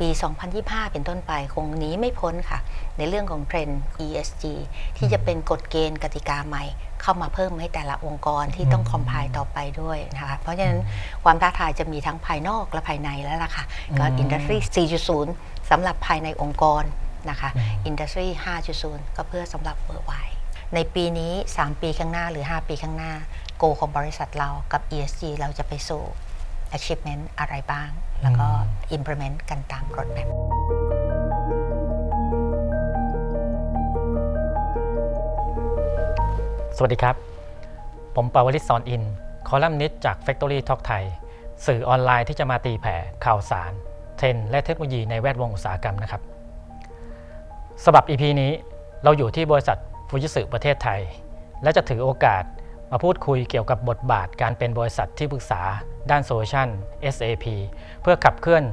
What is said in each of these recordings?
ปี 2025 เป็นต้นไปคงหนีไม่พ้นค่ะ ในเรื่องของเทรนด์ ESG ที่จะเป็นกฎเกณฑ์กติกาใหม่ เข้ามาเพิ่มให้แต่ละองค์กรที่ต้องคอมพลต่อไปด้วยนะคะเพราะฉะนั้นความท้าทายจะมีทั้งภายนอกและภายในแล้วล่ะค่ะ ก็อืม Industry 4.0 สำหรับภายในองค์กรนะคะ Industry 5.0 ก็เพื่อสำหรับเบอร์ไวในปีนี้ 3 ปีข้างหน้าหรือ 5 ปีข้างหน้า โกของบริษัทเรากับ ESG เราจะไปสู่ achievement อะไรบ้าง แล้วก็ implement กันตาม roadmap สวัสดีครับ ผมปาวลิศสอนอิน คอลัมนิสต์จาก Factory Talk ไทย สื่อออนไลน์ที่จะมาตีแผ่ข่าวสาร เทรนด์และเทคโนโลยีในแวดวงอุตสาหกรรมนะครับสำหรับ EP นี้เราอยู่ที่บริษัทฟูจิสึประเทศไทย และจะถือโอกาส มาพูดคุยเกี่ยวกับบทบาทการเป็นบริษัทที่ปรึกษาด้านโซลูชัน SAP เพื่อขับเคลื่อน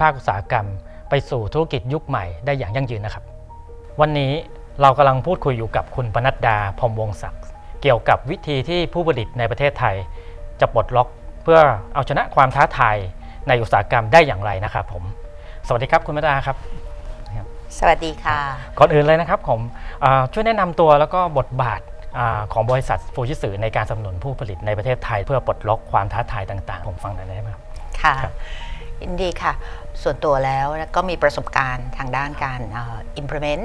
ภาคอุตสาหกรรม ไปสู่ธุรกิจยุคใหม่ได้อย่างยั่งยืนนะครับ วันนี้เรากำลังพูดคุยอยู่กับคุณปนัดดาพรหมวงศักดิ์เกี่ยวกับวิธีที่ผู้ผลิตในประเทศไทย จะปลดล็อกเพื่อเอาชนะความท้าทายในอุตสาหกรรมได้อย่างไรนะครับผม สวัสดีครับคุณปนัดดาครับสวัสดีค่ะ ก่อนอื่นเลยนะครับผมอ่าช่วยแนะนำตัวแล้วก็บทบาทอา ของบริษัทฟูจิสึในการสนับสนุนผู้ผลิตในประเทศไทย เพื่อปลดล็อกความท้าทายต่าง ๆ ผมฟังหน่อยได้ไหมครับ ค่ะครับยินดีค่ะ ส่วนตัวแล้วก็มีประสบการณ์ทางด้านการเอ่อ implement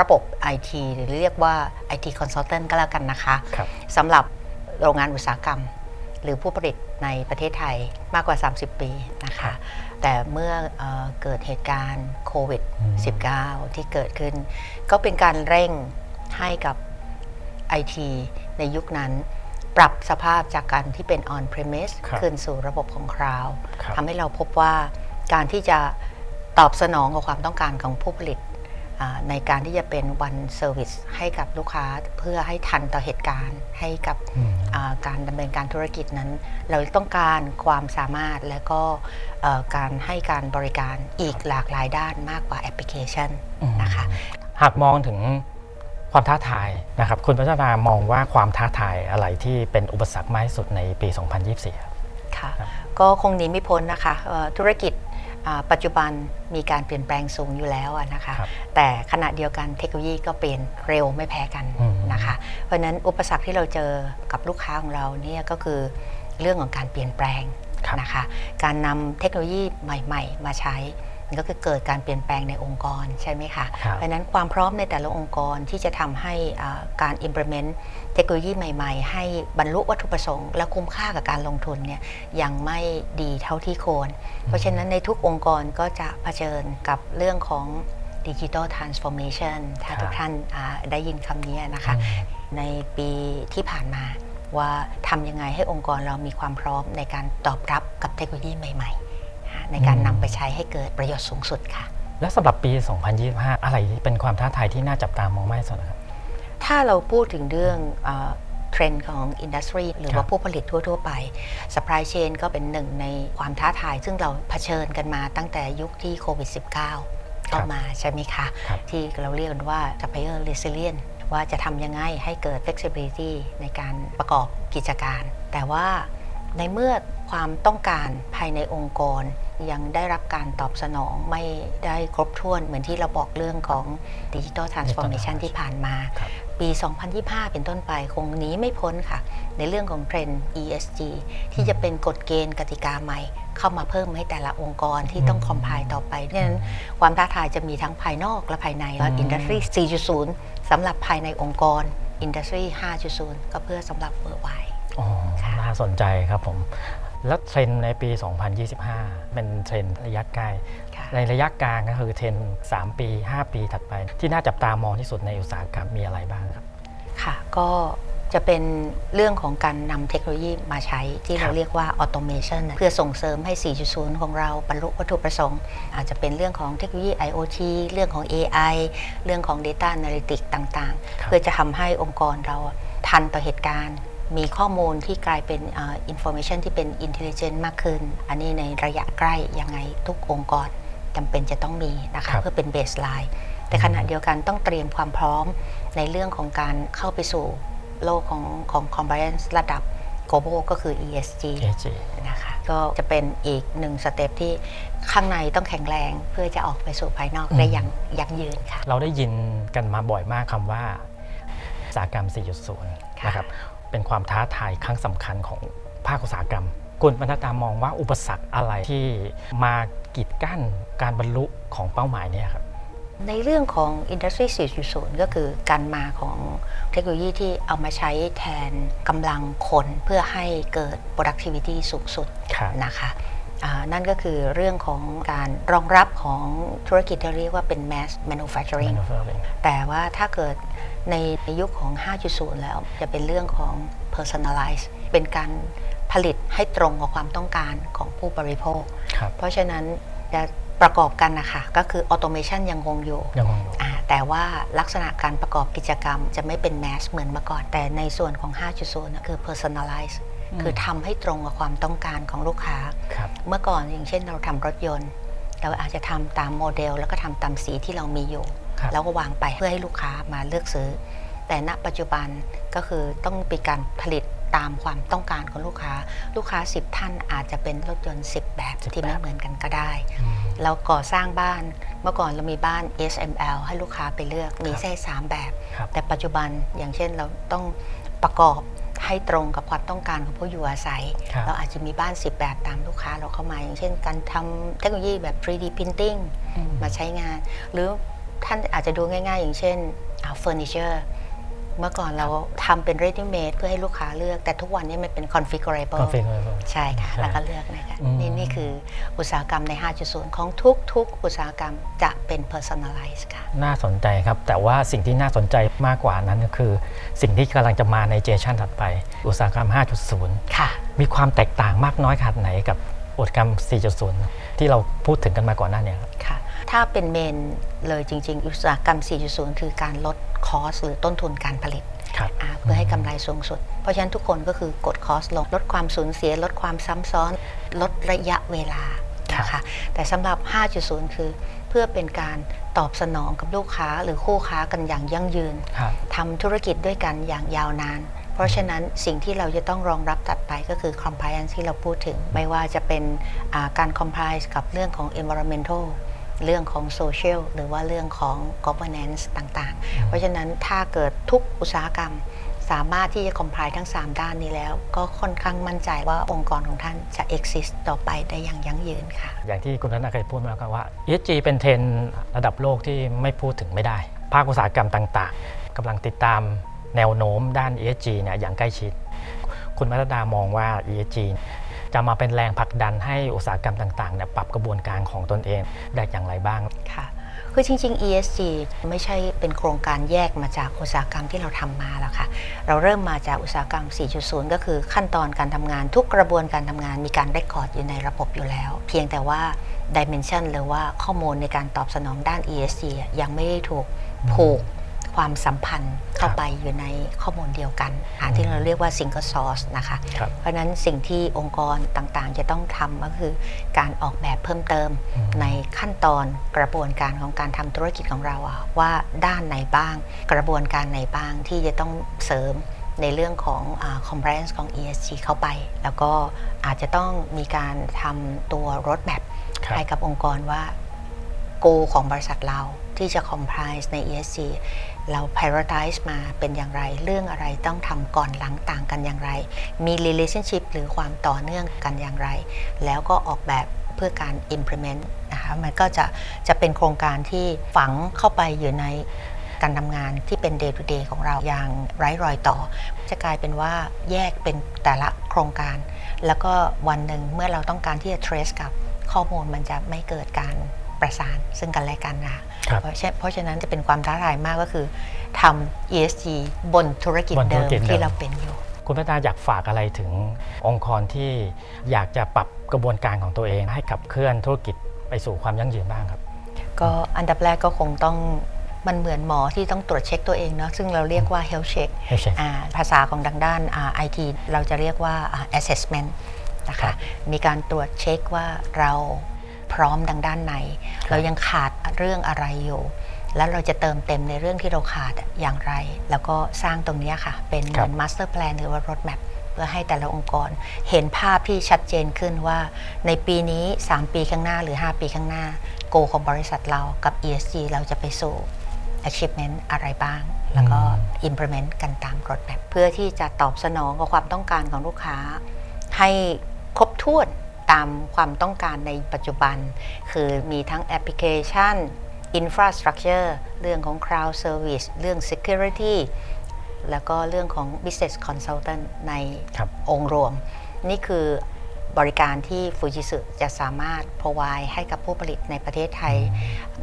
ระบบ IT หรือเรียกว่า IT consultant ก็แล้วกันนะคะครับสำหรับโรงงานอุตสาหกรรม หรือผู้ผลิตในประเทศไทยมากกว่า 30 ปีนะครัคะบแต่เมื่อเออเกิดเหตุการณ์โควิดอืม19 ที่เกิดขึ้น ก็เป็นการเร่งให้กับ IT ในยุคนั้น ปรับสภาพจากการที่เป็น on premise ครับขึ้นสู่ระบบของ cloud ครับทำให้เราพบว่าการที่จะตอบสนองกับความต้องการของผู้ผลิตอ่าในการที่จะเป็น one service ให้กับลูกค้าเพื่อให้ทันต่อเหตุการณ์ให้กับอืมอ่าการดำเนินการธุรกิจนั้น เราต้องการความสามารถและก็เอ่อการให้การบริการอีกหลากหลายด้านมากกว่าแอปพลิเคชันอืมนะคะหากมองถึง ความท้าทายนะครับคุณพัฒนามองว่าความท้าทายอะไรที่เป็นอุปสรรคมากที่สุดในปี 2024ครับค่ะครับก็คงหนีไม่พ้นนะคะเอ่อธุรกิจอ่าปัจจุบันมีการเปลี่ยนแปลงสูงอยู่แล้วอะนะคะครับแต่ขณะเดียวกันเทคโนโลยีก็เปลี่ยนเร็วไม่แพ้กันอืมนะคะ เพราะฉะนั้นอุปสรรคที่เราเจอกับลูกค้าของเราเนี่ยก็คือเรื่องของการเปลี่ยนแปลงครับนะคะ การนำเทคโนโลยีใหม่ ๆ มาใช้ มันก็คือเกิดการเปลี่ยนแปลงในองค์กรใช่ไหมคะครับเพราะฉะนั้นความพร้อมในแต่ละองค์กรที่จะทำให้อ่าการ implement เทคโนโลยีใหม่ๆ ให้บรรลุวัตถุประสงค์ และคุ้มค่ากับการลงทุนเนี่ยยังไม่ดีเท่าที่ควร เพราะฉะนั้นในทุกองค์กรก็จะเผชิญกับเรื่องของดิจิ t a l transformation ถ้าครับทุกท่านอ่าได้ยินคำนี้นะคะอืมในปีที่ผ่านมาว่าทำยังไงให้องค์กรเรามีความพร้อมในการตอบรับกับเทคโนโลยีใหม่ๆอ่า ในการอืมนำไปใช้ให้เกิดประโยชน์สูงสุดค่ะ และสำหรับปี 2025 อะไรที่เป็นความท้าทายที่น่าจับตามองมากที่สุดนะครับ ถ้าเราพูดถึงเรื่องเทรนด์ของอินดัสทรีหรือครัว่าบ ผู้ผลิตทั่ว ๆ ไป supply chain ก็เป็นหนึ่งในความท้าทาย ซึ่งเราเผชิญกันมาตั้งแต่ยุคที่โควิด -19 เข้ามาใช่ไหมคะ ครับ ที่เราเรียกกันว่า supplier resilient ว่าจะทำยังไงให้เกิด flexibility ในการประกอบกิจการ แต่ว่าในเมื่อความต้องการภายในองค์กร ยังได้รับการตอบสนองไม่ได้ครบถ้วนเหมือนที่เราบอกเรื่องของ digital transformation ที่ผ่านมาครับปี 2025 เป็นต้นไปคงหนีไม่พ้นค่ะ ในเรื่องของเทรนด์ ESG ที่จะเป็นกฎเกณฑ์กติกาใหม่ เข้ามาเพิ่มให้แต่ละองค์กรที่ต้องคอมพลต่อไปเพราะฉะนั้นความท้าทายจะมีทั้งภายนอกและภายในว่า Industry 4.0สำหรับภายในองค์กร Industry 5.0 ก็เพื่อสำหรับเบอร์ไวอ๋อค่ะน่าสนใจครับผม แล้วเทรนด์ในปี 2025 เป็นเทรนด์ระยะใกล้ค่ะในระยะกลางก็คือเทรนด์3ปี 5 ปีถัดไป ที่น่าจับตามองที่สุดในอุตสาหกรรมมีอะไรบ้างครับ ค่ะ ก็จะเป็นเรื่องของการนำเทคโนโลยีมาใช้ที่ครัเราบเรียกว่า automation นะเพื่อส่งเสริมให้ 4.0 ของเราบรรลุวัตถุประสงค์ อาจจะเป็นเรื่องของเทคโนโลยี IoT เรื่องของ AI เรื่องของ Data Analytics ต่างครับๆเพื่อจะทำให้องค์กรเราทันต่อเหตุการณ์ มีข้อมูลที่กลายเป็นอ่า information ที่เป็น intelligent มากขึ้น อันนี้ในระยะใกล้ยังไงทุกองค์กรจำเป็นจะต้องมีนะครัคะบเพื่อเป็น baseline แต่ขณะเดียวกันต้องเตรียมความพร้อมในเรื่องของการเข้าไปสู่โลกของของ compliance ระดับ global ก็คือ ESG AG นะคะก็จะเป็นอีกหนึ่งสเต็ปที่ข้างในต้องแข็งแรงเพื่อจะออกไปสู่ภายนอกอืมได้อย่างยั่งยืนค่ะ เราได้ยินกันมาบ่อยมากคำว่าอุตสาหกรรม 4.0ค่ะนะครับ เป็นความท้าทายครั้งสำคัญของภาคอุตสาหกรรม คุณบรรณดามองว่าอุปสรรคอะไรที่มากีดกั้นการบรรลุของเป้าหมายเนี้ครับในเรื่องของ Industry 4.0 ก็คือการมาของเทคโนโลยีที่เอามาใช้แทนกำลังคนเพื่อให้เกิด productivity สูงสุดครับนะคะอ่า นั่นก็คือเรื่องของการรองรับของธุรกิจที่เรียกว่าเป็น mass manufacturing manufacturing แต่ว่าถ้าเกิดในยุคของ 5.0 แล้วจะเป็นเรื่องของ personalize เป็นการผลิตให้ตรงกับความต้องการของผู้บริโภคครับเพราะฉะนั้นจะประกอบกันนะคะก็คือ automation ยังคงอยู่ยังคงอยู่อ่าแต่ว่าลักษณะการประกอบกิจกรรมจะไม่เป็นแมสเหมือนเมื่อก่อน แต่ในส่วนของ 5.0นะคือ personalize อืมคือทำให้ตรงกับความต้องการของลูกค้าครับ เมื่อก่อนอย่างเช่นเราทำรถยนต์ เราอาจจะทำตามโมเดล แล้วก็ทำตามสีที่เรามีอยู่ครับแล้วก็วางไปเพื่อให้ลูกค้ามาเลือกซื้อ แต่ณปัจจุบันก็คือต้องมีการผลิตตามความต้องการของลูกค้า ลูกค้า 10 ท่านอาจจะเป็นรถยนต์ 10 แบบ10ที่ไม่แบบเหมือนกันก็ได้อืมเราก่อสร้างบ้านเมื่อก่อนเรามีบ้าน SML ให้ลูกค้าไปเลือกมีแค่สามแบบครับแต่ปัจจุบันอย่างเช่นเราต้องประกอบ ให้ตรงกับความต้องการของผู้อยู่อาศัย ครับ เราอาจจะมีบ้าน 10 แบบตามลูกค้าเราเข้ามา อย่างเช่นการทำเทคโนโลยีแบบ 3D printing อืมมาใช้งาน หรือท่านอาจจะดูง่าย ๆ อย่างเช่นเฟอร์นิเจอร์ เมื่อก่อนเราทำเป็น ready made เพื่อให้ลูกค้าเลือก แต่ทุกวันนี้มันเป็น configurable ก็ฟินเลยใช่ค่ะ ใช่แล้วก็เลือกนะคะอืม นี่นี่คืออุตสาหกรรมใน 5.0 ของทุกทุกๆอุตสาหกรรมจะเป็น personalize ค่ะ น่าสนใจครับ แต่ว่าสิ่งที่น่าสนใจมากกว่านั้นก็คือ สิ่งที่กำลังจะมาในเจเนอเรชันถัดไป อุตสาหกรรม 5.0 ค่ะ มีความแตกต่างมากน้อยขนาดไหนกับอุตสาหกรรม 4.0 ที่เราพูดถึงกันมาก่อนหน้าเนี้ครับค่ะ ถ้าเป็นเมนเลยจริง ๆ อุตสาหกรรม 4.0 คือการลดคอสหรือต้นทุนการผลิตครับอ่าเพื่อให้กำไรสูงสุด เพราะฉะนั้นทุกคนก็คือกดคอสลง ลดความสูญเสีย ลดความซ้ำซ้อน ลดระยะเวลานะคะแต่สำหรับ 5.0 คือเพื่อเป็นการตอบสนองกับลูกค้าหรือคู่ค้ากันอย่างยั่งยืนครับทำธุรกิจด้วยกันอย่างยาวนาน เพราะฉะนั้นสิ่งที่เราจะต้องรองรับตัดไปก็คือ compliance ที่เราพูดถึง ไม่ว่าจะเป็นอ่าการ comply กับเรื่องของ environmental เรื่องของ social หรือว่าเรื่องของ governance ต่างๆ เพราะฉะนั้นถ้าเกิดทุกอุตสาหกรรม สามารถที่จะ comply ทั้ง 3 ด้านนี้แล้ว ก็ค่อนข้างมั่นใจว่าองค์กรของท่านจะ exist ต่อไปได้อย่างยั่งยืนค่ะ อย่างที่คุณธนาเคยพูดมาครับว่า ESG เป็นเทรนด์ระดับโลกที่ไม่พูดถึงไม่ได้ ภาคอุตสาหกรรมต่างๆกำลังติดตามแนวโน้มด้าน ESG เนี่ยอย่างใกล้ชิด คุณมัตดามองว่า ESG จะมาเป็นแรงผลักดันให้อุตสาหกรรมต่างๆเนี่ยปรับกระบวนการของตนเองได้อย่างไรบ้างค่ะคือจริง ๆ ESG ไม่ใช่เป็นโครงการแยกมาจากอุตสาหกรรมที่เราทำมาแล้วค่ะ เราเริ่มมาจากอุตสาหกรรม 4.0 ก็คือขั้นตอนการทำงานทุกกระบวนการทำงานมีการเรคคอร์ดอยู่ในระบบอยู่แล้ว เพียงแต่ว่า Dimension หรือว่าข้อมูลในการตอบสนองด้าน ESG ยังไม่ได้ถูกผูก ความสัมพันธ์เข้าไปอยู่ในข้อมูลเดียวกันอ่าที่เราเรียกว่า Single Source นะคะครับเพราะฉะนั้นสิ่งที่องค์กรต่างๆ จะต้องทำก็คือการออกแบบเพิ่มเติมอืมในขั้นตอนกระบวนการของการทำธุรกิจของเราอะว่าด้านไหนบ้าง กระบวนการไหนบ้างที่จะต้องเสริมในเรื่องของอา compliance ของ ESG เข้าไป แล้วก็อาจจะต้องมีการทำตัว roadmap ครับให้กับองค์กรว่า go ของบริษัทเราที่จะ comply ใน ESG เรา prioritize มาเป็นอย่างไร เรื่องอะไรต้องทำก่อนหลังต่างกันอย่างไร มี relationship หรือความต่อเนื่องกันอย่างไร แล้วก็ออกแบบเพื่อการ implement นะคะมันก็จะจะเป็นโครงการที่ฝังเข้าไปอยู่ในการทำงานที่เป็น day to day ของเราอย่างไร้รอยต่อ จะกลายเป็นว่าแยกเป็นแต่ละโครงการ แล้วก็วันหนึ่งเมื่อเราต้องการที่จะ trace กับข้อมูลมันจะไม่เกิดการ ประสานซึ่งกันและกันนะคะครับเพราะฉะเพราะฉะนั้นจะเป็นความท้าทายมากก็คือทำ ESG บนธุรกิจบนธุเดิรมกิจเดิมที่เราเป็นอยู่ คุณพัฒนาอยากฝากอะไรถึงองค์กรที่อยากจะปรับกระบวนการของตัวเอง ให้ขับเคลื่อนธุรกิจไปสู่ความยั่งยืนบ้างครับ ก็อันดับแรกก็คงต้องมันเหมือนหมอที่ต้องตรวจเช็คตัวเองเนาะซึ่งเราเรียกว่า health check ให้เช็คอ่าภาษาของทางด้านไอทีเราจะเรียกว่าอ่า assessment นะครัคะบมีการตรวจเช็คว่าเรา พร้อมทางด้านไหนครับเรายังขาดเรื่องอะไรอยู่ แล้วเราจะเติมเต็มในเรื่องที่เราขาดอย่างไร แล้วก็สร้างตรงเนี้ยค่ะ เป็นเหมือน master plan หรือว่า road map พื่อให้แต่ละองค์กรเห็นภาพที่ชัดเจนขึ้นว่าในปีนี้ 3 ปีข้างหน้าหรือ 5 ปีข้างหน้า โกของบริษัทเรากับ ESG เราจะไปสู่ achievement อะไรบ้าง แล้วก็ implement กันตาม roadmap เพื่อที่จะตอบสนองกับความต้องการของลูกค้า ให้ครบถ้วน ตามความต้องการในปัจจุบัน คือมีทั้งแอปพลิเคชัน infrastructure เรื่องของ cloud service เรื่อง security แล้วก็เรื่องของ business consultant ในครับองค์รวม นี่คือบริการที่ฟูจิสึจะสามารถ provide ให้กับผู้ผลิตในประเทศไทย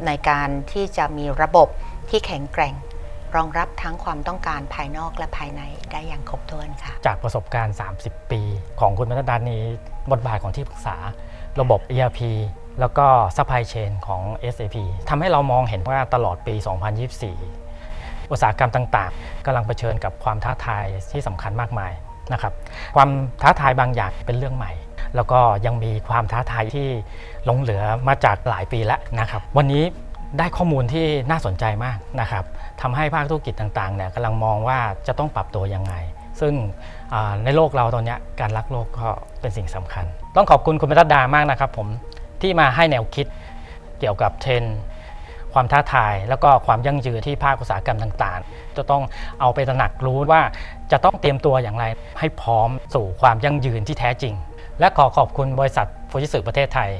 ในการที่จะมีระบบที่แข็งแกร่ง รองรับทั้งความต้องการภายนอกและภายในได้อย่างครบถ้วนค่ะ จากประสบการณ์ 30 ปี ของคุณบรรดานีบทบาทของที่ปรึกษา ระบบ ERP แล้วก็ supply chain ของ SAP ทำให้เรามองเห็นว่าตลอดปี 2024 อุตสาหกรรมต่างๆกำลังเผชิญกับความท้าทายที่สำคัญมากมายนะครับ ความท้าทายบางอย่างเป็นเรื่องใหม่ แล้วก็ยังมีความท้าทายที่หลงเหลือมาจากหลายปีแล้วนะครับ วันนี้ ได้ข้อมูลที่น่าสนใจมากนะครับทำให้ภาคธุรกิจต่างๆเนี่ยกำลังมองว่าจะต้องปรับตัวยังไง ซึ่งในโลกเราตอนนี้การรักโลกก็เป็นสิ่งสำคัญ ต้องขอบคุณคุณบรรดามากนะครับผมที่มาให้แนวคิดเกี่ยวกับเทรนด์ความท้าทาย แล้วก็ความยั่งยืนที่ภาคอุตสาหกรรมต่างๆ จะต้องเอาไปตระหนักรู้ว่าจะต้องเตรียมตัวอย่างไรให้พร้อมสู่ความยั่งยืนที่แท้จริง และขอขอบคุณบริษัทฟูจิสึประเทศไทย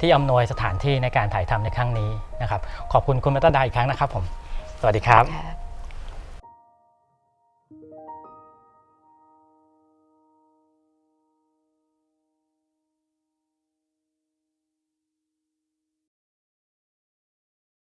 ที่อำนวยสถานที่ในการถ่ายทำในครั้งนี้นะครับ ขอบคุณคุณมัตตาดาอีกครั้งนะครับผม สวัสดีครับ ค่ะ